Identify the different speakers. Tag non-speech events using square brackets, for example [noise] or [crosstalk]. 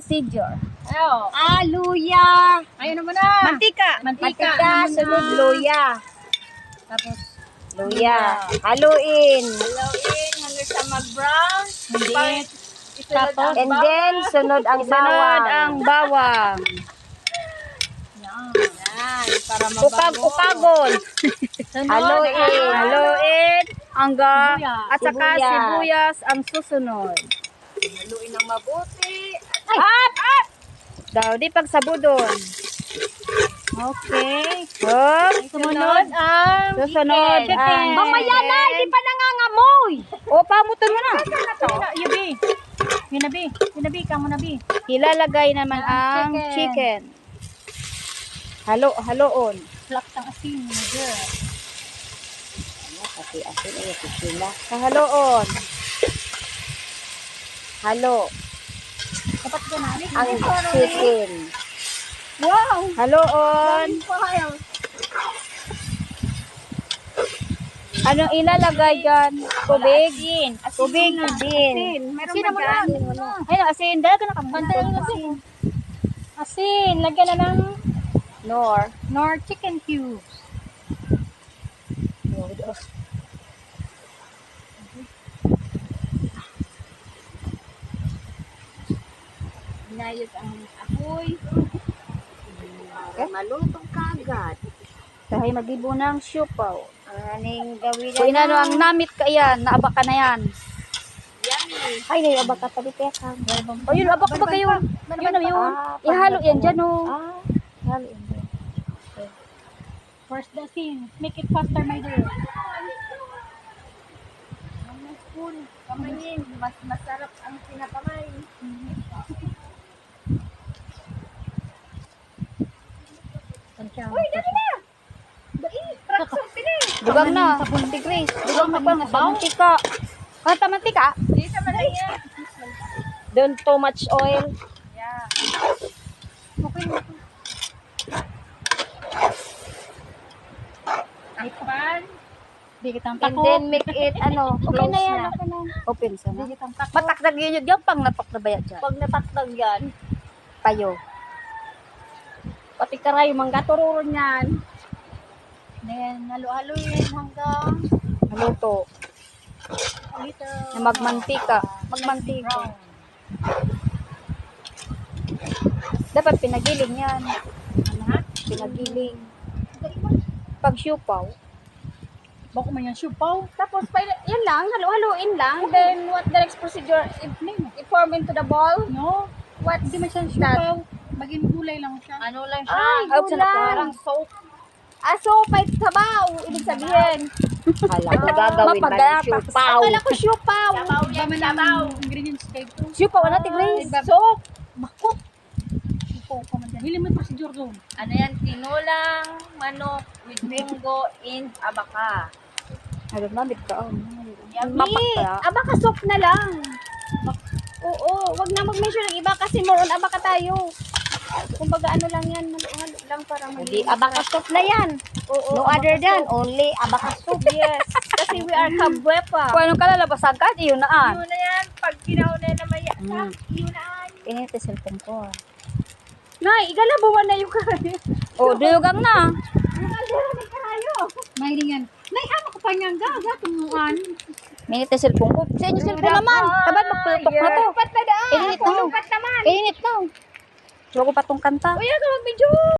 Speaker 1: procedure.
Speaker 2: Ayo.
Speaker 1: Ah, luya.
Speaker 2: Ayun naman na.
Speaker 1: Mantika.
Speaker 2: Mantika.
Speaker 1: Mantika, sunod luya.
Speaker 2: Tapos,
Speaker 1: Luya. Haluin.
Speaker 2: Haluin hanggang sa mag-brown.
Speaker 1: Hindi.
Speaker 2: Ang
Speaker 1: And then, sunod ang bawang.
Speaker 3: Sunod ang bawang.
Speaker 2: Yan. Para mabango.
Speaker 3: Upag-upagon.
Speaker 1: Haluin.
Speaker 3: Haluin hanggang at saka
Speaker 1: Sibuyas.
Speaker 3: sibuyas ang susunod.
Speaker 2: Haluin ng mabuti.
Speaker 3: Up! Up! Daw, di pagsabudon. Okay. Up.
Speaker 2: Sumunod ang
Speaker 3: Susunod ang
Speaker 1: Mamaya na, hindi pa nangangamoy.
Speaker 3: O, pamutan mo na.
Speaker 2: Yubi. Yunabi. Yunabi ka mo nabi.
Speaker 3: Ilalagay naman
Speaker 2: Ang
Speaker 3: ang
Speaker 2: chicken.
Speaker 3: Halo, haloon.
Speaker 2: Flak ng asin. Mother.
Speaker 1: Kasi asin ay sila.
Speaker 3: Kahaloon.
Speaker 1: Halo.
Speaker 2: Dapat ko na.
Speaker 1: Ang chicken.
Speaker 2: Wow.
Speaker 3: Haloon.
Speaker 2: Wow.
Speaker 3: Anong ilalagay dyan? Tubig?
Speaker 2: Asin.
Speaker 3: Tubig.
Speaker 1: Din.
Speaker 2: Meron ba dyan?
Speaker 3: Ayun, asin. Dalaga na kami.
Speaker 2: Pantay ng asin. Asin. Lagyan na ng
Speaker 1: Nor.
Speaker 2: nor chicken cubes. Inayos ang apoy.
Speaker 1: Malutong kagad.
Speaker 3: Dahil mag-ibo ng siupaw.
Speaker 1: Aning gawin
Speaker 3: So, inano ang namit ka yan. Naabak ka na yan.
Speaker 1: Ay, ngayon ba katabi kaya ka?
Speaker 3: O yun, abak ba kayo? Yun na yun. Ihalo yan dyan, oh.
Speaker 1: Ah, halo yan.
Speaker 2: First the asin. Make it faster, my dear.
Speaker 1: Ang spoon. Kamayin. Mas masarap ang pinakamay.
Speaker 2: Uy, dali na! Dali! Traksyon [laughs] pili!
Speaker 3: Dugang na. Tigris. Dugang na pa. Mantika. Kanta mantika?
Speaker 2: Dito man lang yan.
Speaker 1: Don't too much oil.
Speaker 2: Yeah. Okay na. Ipan. Di kitang
Speaker 1: And then make it, ano, [laughs]
Speaker 3: Okay na yan.
Speaker 1: na.
Speaker 3: Okay na. Open sa na.
Speaker 2: tako.
Speaker 3: Matakdag yun yun. Pang napak na bayat dyan.
Speaker 1: Pag natakdag yan,
Speaker 3: Payo.
Speaker 1: Pati karay, mangga tururon yan.
Speaker 2: Then, halo-haloin hanggang
Speaker 3: Haluto.
Speaker 2: dito.
Speaker 3: Na magmantika. Magmantika. Dapat pinagiling yan.
Speaker 2: Lahat.
Speaker 3: Pinagiling. Pag siupaw.
Speaker 2: Bako man yan siupaw.
Speaker 1: Tapos, pa, yan lang, halo-haloin lang. Then, what the next procedure? If, i-form into the ball.
Speaker 2: No.
Speaker 1: What?
Speaker 2: Hindi man siya siupaw. Maging gulay lang siya.
Speaker 1: Ano lang
Speaker 3: siya?
Speaker 1: Ay, gulay.
Speaker 3: parang
Speaker 1: soap. Ah, so, pait sabaw. Ibig sabihin.
Speaker 3: Hala, gagawin ba ng siupaw?
Speaker 1: Akala ko siupaw.
Speaker 2: Sabaw yan, sabaw. Ingredients kayo.
Speaker 3: Siupaw na tigris.
Speaker 1: Soap.
Speaker 2: Bako. Siupaw ka man dyan. Hili mo yung procedure doon.
Speaker 4: Ano yan? Tinulang manok with munggo in abaka.
Speaker 3: Ano namit ka? Oh.
Speaker 1: Yummy.
Speaker 3: Ka.
Speaker 1: Abaka soup na lang. Oo, wag na mag-mention ng iba kasi more on abaka tayo. Kumbaga ano lang yan, halo-halo lang para
Speaker 3: Hindi,
Speaker 1: maging
Speaker 3: abaka soup na yan.
Speaker 1: Oo,
Speaker 3: No other than,
Speaker 1: soup.
Speaker 3: only abaka soup.
Speaker 1: Yes, kasi we are kabwepa.
Speaker 3: Kung anong kalalabasan ka, di yun naan.
Speaker 4: Ano na yan? Pag kinauna na maya,
Speaker 3: Mm.
Speaker 4: yun na ay.
Speaker 3: Init yung cellphone ko. ah.
Speaker 1: Nay, igalabuhan na yung kayo.
Speaker 3: Oh, duyugang na.
Speaker 2: Mahiling yan. Nay, ano ko pa niyang gaga? Tumuan.
Speaker 3: Minit yung cellphone ko. Sa inyo cellphone naman. Tabad, magpulutok na to.
Speaker 1: Pat na daan.
Speaker 3: Init na.
Speaker 1: Pat naman.
Speaker 3: Init na. Huwag ko patong kanta.
Speaker 1: Uy, ako mag-video.